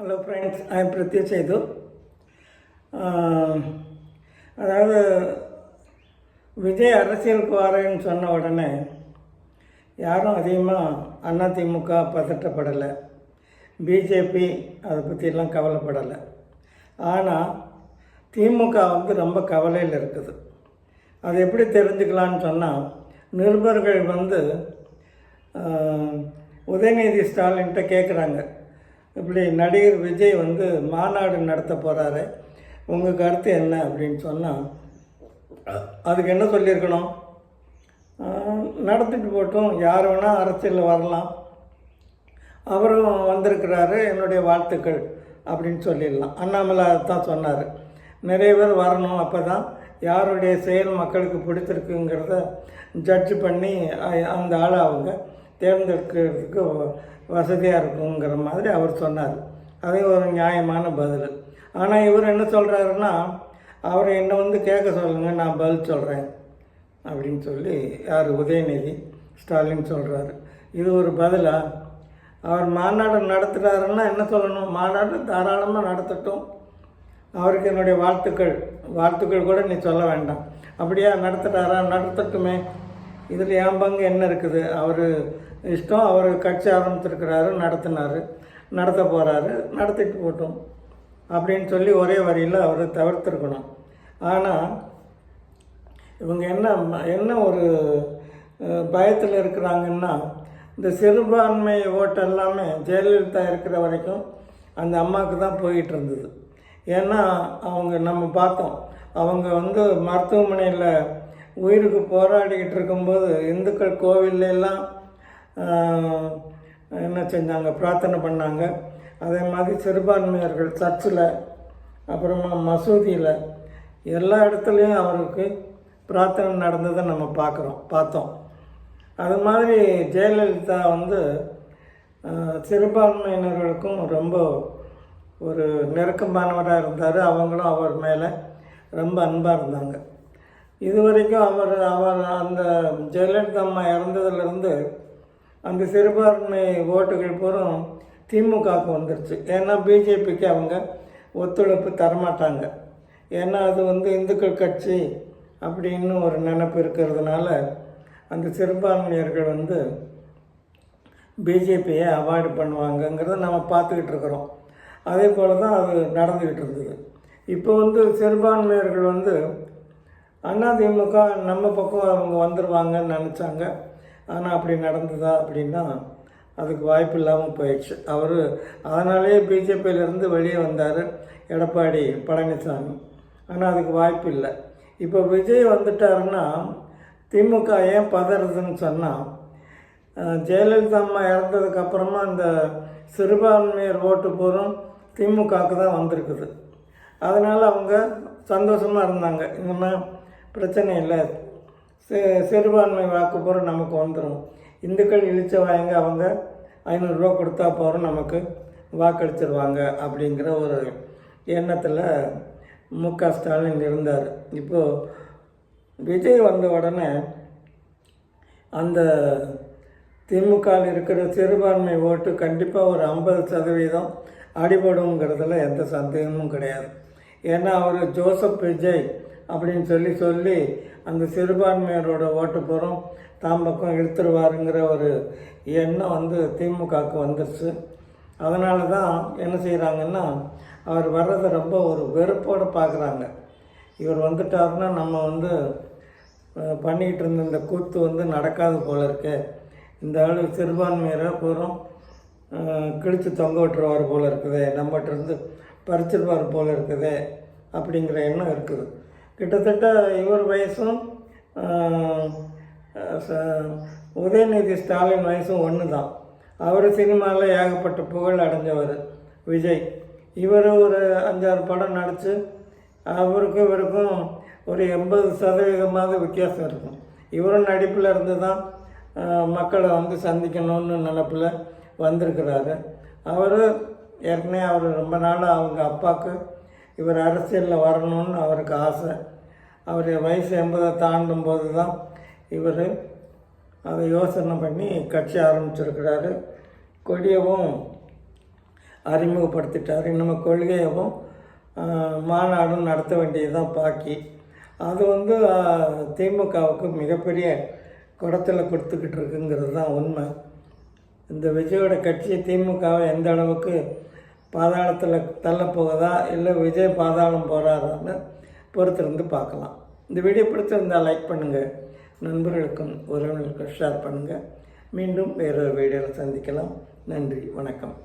Hello friends I am Pratya Sethu அதாவது விஜய் அரசியலுக்கு வரேன்னு சொன்ன உடனே யாரும் அதிகமாக அதிமுக பதட்டப்படலை. பிஜேபி அதை பற்றிலாம் கவலைப்படலை. ஆனால் திமுக வந்து ரொம்ப கவலையில் இருக்குது. அது எப்படி தெரிஞ்சுக்கலான்னு சொன்னால் நிருபர்கள் வந்து உதயநிதி ஸ்டாலின்கிட்ட கேட்குறாங்க இப்படி நடிகர் விஜய் வந்து மாநாடு நடத்த போகிறாரு உங்கள் கருத்து என்ன அப்படின்னு சொன்னால் அதுக்கு என்ன சொல்லியிருக்கணும்? நடத்திட்டு போட்டோம். யார் வேணால் அரசியலில் வரலாம். அவரும் வந்திருக்கிறாரு என்னுடைய வாழ்த்துக்கள் அப்படின்னு சொல்லிடலாம். அண்ணாமலை தான் சொன்னார். நிறைய பேர் வரணும் அப்போ தான் யாருடைய செயல் மக்களுக்கு பிடிச்சிருக்குங்கிறத ஜட்ஜ் பண்ணி அந்த ஆளை அவங்க. தேர்ந்தெடுக்கிறதுக்கு வசதியாக இருக்குங்கிற மாதிரி அவர் சொன்னார். அதே ஒரு நியாயமான பதில். ஆனால் இவர் என்ன சொல்கிறாருன்னா அவரை என்னை வந்து கேட்க சொல்லுங்கள் நான் பதில் சொல்கிறேன் அப்படின்னு சொல்லி யார்? உதயநிதி ஸ்டாலின் சொல்கிறாரு இது ஒரு பதிலாக அவர் மாநாடு நடத்துகிறாருன்னா என்ன சொல்லணும்? மாநாடு தாராளமாக நடத்தட்டும். அவருக்கு என்னுடைய வாழ்த்துக்கள். வாழ்த்துக்கள் கூட நீ சொல்ல வேண்டாம். அப்படியா நடத்துகிறாரா நடத்தட்டுமே. இதில் என் பங்கு என்ன இருக்குது? அவர் இஷ்டம் அவர் கட்சி ஆரம்பித்திருக்கிறாரு நடத்தினாரு நடத்த போகிறாரு நடத்திட்டு போட்டோம் அப்படின்னு சொல்லி ஒரே வரியில் அவர் தவிர்த்துருக்கணும். ஆனால் இவங்க என்ன என்ன ஒரு பயத்தில் இருக்கிறாங்கன்னா இந்த சிறுபான்மை ஓட்டு எல்லாமே ஜெயலலிதா இருக்கிற வரைக்கும் அந்த அம்மாவுக்கு தான் போயிட்டு இருந்தது. ஏன்னா அவங்க நம்ம பார்த்தோம். அவங்க வந்து மருத்துவமனையில் உயிருக்கு போராடிக்கிட்டு இருக்கும்போது இந்துக்கள் கோவில்லாம் என்ன செஞ்சாங்க? பிரார்த்தனை பண்ணாங்க. அதே மாதிரி சிறுபான்மையர்கள் சர்ச்சில் அப்புறமா மசூதியில் எல்லா இடத்துலையும் அவருக்கு பிரார்த்தனை நடந்ததை நம்ம பார்க்குறோம் பார்த்தோம். அது மாதிரி ஜெயலலிதா வந்து சிறுபான்மையினர்களுக்கும் ரொம்ப ஒரு நெருக்கமானவராக இருந்தார். அவங்களும் அவர் மேலே ரொம்ப அன்பாக இருந்தாங்க. இது வரைக்கும் அவர் அவர் அந்த ஜெயலலிதா அம்மா இறந்ததுலேருந்து அந்த சிறுபான்மை ஓட்டுகள் பூரம் திமுகவுக்கு வந்துருச்சு. ஏன்னா பிஜேபிக்கு அவங்க ஒத்துழைப்பு தரமாட்டாங்க. ஏன்னா அது வந்து இந்துக்கள் கட்சி அப்படின்னு ஒரு நினப்பு இருக்கிறதுனால அந்த சிறுபான்மையர்கள் வந்து பிஜேபியை அவாய்டு பண்ணுவாங்கங்கிறத நம்ம பார்த்துக்கிட்டு இருக்கிறோம். அதே போல் தான் அது நடந்துக்கிட்டு இருந்தது. இப்போ வந்து சிறுபான்மையர்கள் வந்து அதிமுக நம்ம பக்கம் அவங்க வந்துடுவாங்கன்னு நினச்சாங்க. ஆனால் அப்படி நடந்ததா அப்படின்னா அதுக்கு வாய்ப்பு இல்லாமல் போயிடுச்சு. அவர் அதனாலேயே பிஜேபியிலேருந்து வெளியே வந்தார் எடப்பாடி பழனிசாமி. ஆனால் அதுக்கு வாய்ப்பு இல்லை. இப்போ விஜய் வந்துட்டாருன்னா திமுக ஏன் பதறதுன்னு சொன்னால் ஜெயலலிதா அம்மா இறந்ததுக்கப்புறமா அந்த சிறுபான்மையர் ஓட்டு பூரம் திமுகவுக்கு தான் வந்திருக்குது. அதனால் அவங்க சந்தோஷமாக இருந்தாங்க. இனிமே பிரச்சனை இல்லை. சி சிறுபான்மை வாக்கு நமக்கு வந்துடும் இந்துக்கள் இழிச்ச வாங்க அவங்க ஐநூறுரூவா கொடுத்தா போகிறோம் நமக்கு வாக்களிச்சிருவாங்க அப்படிங்கிற ஒரு எண்ணத்தில் மு க ஸ்டாலின் இருந்தார். இப்போது விஜய் வந்த உடனே அந்த திமுகவில் இருக்கிற சிறுபான்மை ஓட்டு கண்டிப்பாக ஒரு ஐம்பது சதவீதம் அடிபடுங்கிறதுல எந்த சந்தேகமும் கிடையாது. ஏன்னா அவர் ஜோசப் விஜய் அப்படின்னு சொல்லி சொல்லி அந்த சிறுபான்மையரோட ஓட்டு பூரம் தாம் பக்கம் இழுத்துருவாருங்கிற ஒரு எண்ணம் வந்து திமுகவுக்கு வந்துருச்சு. அதனால தான் என்ன செய்கிறாங்கன்னா அவர் வர்றதை ரொம்ப ஒரு வெறுப்போடு பார்க்குறாங்க இவர் வந்துட்டாருன்னா நம்ம வந்து பண்ணிக்கிட்டு இருந்த இந்த கூத்து வந்து நடக்காது போல இருக்கே. இந்த ஆள் சிறுபான்மையரை பூரம் கிழித்து தொங்க விட்டுருவார் போல இருக்குது. நம்மகிட்ட இருந்து பறிச்சிருவார் போல இருக்குதே அப்படிங்கிற எண்ணம் இருக்குது. கிட்டத்தட்ட இவர் வயசும் ச- உதயநிதி ஸ்டாலின் வயசும் ஒன்று தான். அவர் சினிமாவில் ஏகப்பட்ட புகழ் அடைஞ்சவர் விஜய். இவர் ஒரு அஞ்சாறு படம் நடித்து அவருக்கும் இவருக்கும் ஒரு எண்பது சதவீதமாவது வித்தியாசம் இருக்கும். இவரும் நடிப்பில் இருந்து தான் மக்களை வந்து சந்திக்கணும்னு நினப்பில் வந்திருக்கிறாரு. அவர் ஏற்கனவே அவர் ரொம்ப நாள் அவங்க அப்பாவுக்கு இவர் அரசியலில் வரணும்னு அவருக்கு ஆசை. அவர் வயசு எண்பதை தாண்டும் போது தான் இவர் அதை யோசனை பண்ணி கட்சி ஆரம்பிச்சிருக்கிறாரு. கொடியவும் அறிமுகப்படுத்திட்டார். நம்ம கொள்கையவும் மாநாடும் நடத்த வேண்டியதுதான் பாக்கி. அது வந்து திமுகவுக்கு மிகப்பெரிய குடத்தில் கொடுத்துக்கிட்டு இருக்குங்கிறது தான் உண்மை. இந்த விஜயோட கட்சி திமுகவை எந்த அளவுக்கு பாதாளத்தில் தள்ளப்போகுதா இல்லை விஜய் பாதாளம் போகிறாரான்னு பொறுத்திருந்து பார்க்கலாம். இந்த வீடியோ பிடிச்சிருந்தால் லைக் பண்ணுங்கள் நண்பர்களுக்கும் உறவினர்களுக்கும் ஷேர் பண்ணுங்கள் மீண்டும் வேறொரு வீடியோவில் சந்திக்கலாம். நன்றி வணக்கம்.